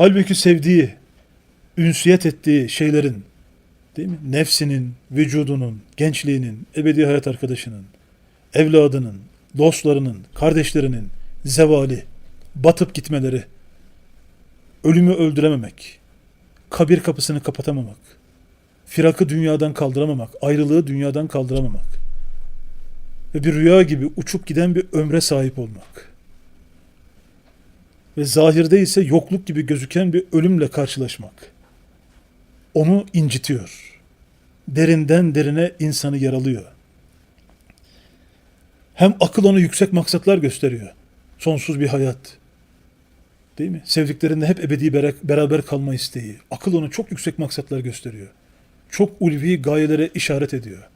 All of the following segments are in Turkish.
Halbuki sevdiği, ünsiyet ettiği şeylerin, değil mi? Nefsinin, vücudunun, gençliğinin, ebedi hayat arkadaşının, evladının, dostlarının, kardeşlerinin zevali, batıp gitmeleri, ölümü öldürememek, kabir kapısını kapatamamak, firakı dünyadan kaldıramamak, ayrılığı dünyadan kaldıramamak ve bir rüya gibi uçup giden bir ömre sahip olmak ve zahirde ise yokluk gibi gözüken bir ölümle karşılaşmak onu incitiyor. Derinden derine insanı yaralıyor. Hem akıl ona yüksek maksatlar gösteriyor. Sonsuz bir hayat. Değil mi? Sevdiklerinle hep ebedi beraber kalma isteği. Akıl ona çok yüksek maksatlar gösteriyor. Çok ulvi gayelere işaret ediyor.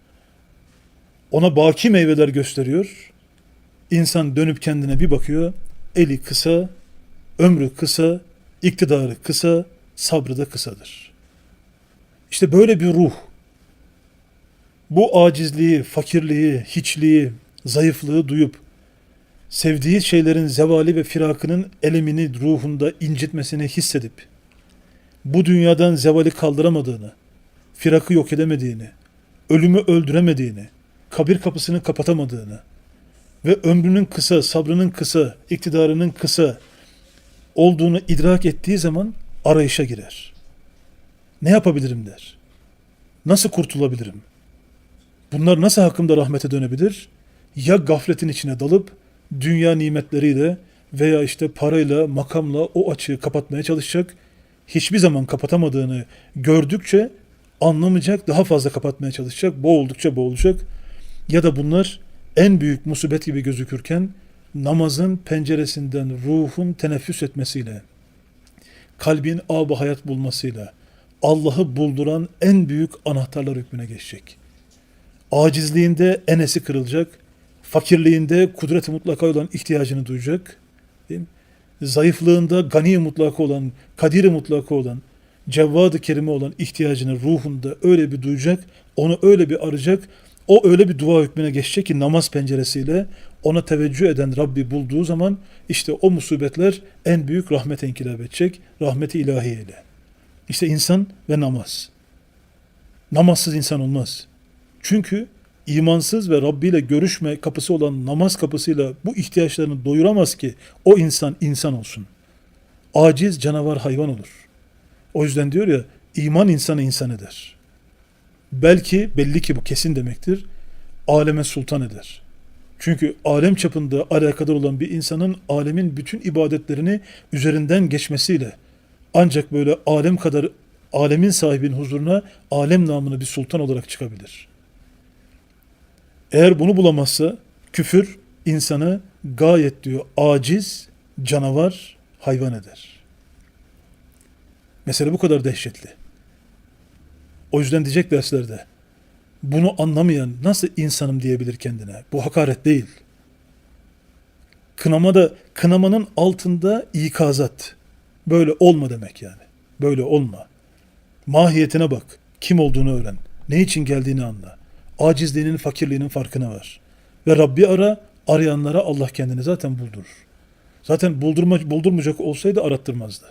Ona baki meyveler gösteriyor. İnsan dönüp kendine bir bakıyor. Eli kısa, ömrü kısa, iktidarı kısa, sabrı da kısadır. İşte böyle bir ruh. Bu acizliği, fakirliği, hiçliği, zayıflığı duyup sevdiği şeylerin zevali ve firakının elemini ruhunda incitmesini hissedip bu dünyadan zevali kaldıramadığını, firakı yok edemediğini, ölümü öldüremediğini, kabir kapısını kapatamadığını ve ömrünün kısa, sabrının kısa, iktidarının kısa olduğunu idrak ettiği zaman arayışa girer. Ne yapabilirim der. Nasıl kurtulabilirim? Bunlar nasıl hakkımda rahmete dönebilir? Ya gafletin içine dalıp dünya nimetleriyle veya işte parayla, makamla o açığı kapatmaya çalışacak. Hiçbir zaman kapatamadığını gördükçe anlamayacak, daha fazla kapatmaya çalışacak, boğuldukça boğulacak. Ya da bunlar en büyük musibet gibi gözükürken namazın penceresinden ruhun teneffüs etmesiyle, kalbin ab hayat bulmasıyla Allah'ı bulduran en büyük anahtarlar hükmüne geçecek. Acizliğinde enesi kırılacak, fakirliğinde kudret-i mutlaka olan ihtiyacını duyacak, değil mi? zayıflığında gani mutlaka olan, kadir mutlaka olan, cevvad-ı kerime olan ihtiyacını ruhunda öyle bir duyacak, onu öyle bir arayacak, o öyle bir dua hükmüne geçecek ki namaz penceresiyle ona teveccüh eden Rabbi bulduğu zaman işte o musibetler en büyük rahmet inkılap edecek, rahmeti ilahiyeyle. İşte insan ve namaz. Namazsız insan olmaz. Çünkü imansız ve Rabbi ile görüşme kapısı olan namaz kapısıyla bu ihtiyaçlarını doyuramaz ki o insan insan olsun. Aciz canavar hayvan olur. O yüzden diyor ya iman insanı insan eder. Belki belli ki bu kesin demektir. Aleme sultan eder. Çünkü alem çapında alakadar olan bir insanın alemin bütün ibadetlerini üzerinden geçmesiyle ancak böyle alem kadar alemin sahibinin huzuruna alem namını bir sultan olarak çıkabilir. Eğer bunu bulamazsa küfür insanı gayet diyor aciz, canavar, hayvan eder. Mesele bu kadar dehşetli. O yüzden diyecek derslerde bunu anlamayan nasıl insanım diyebilir kendine? Bu hakaret değil. Kınama da kınamanın altında ikazat. Böyle olma demek yani. Böyle olma. Mahiyetine bak. Kim olduğunu öğren. Ne için geldiğini anla. Acizliğinin, fakirliğinin farkına var. Ve Rabbi ara, arayanlara Allah kendini zaten buldurur. Zaten buldurma, buldurmayacak olsaydı arattırmazdı.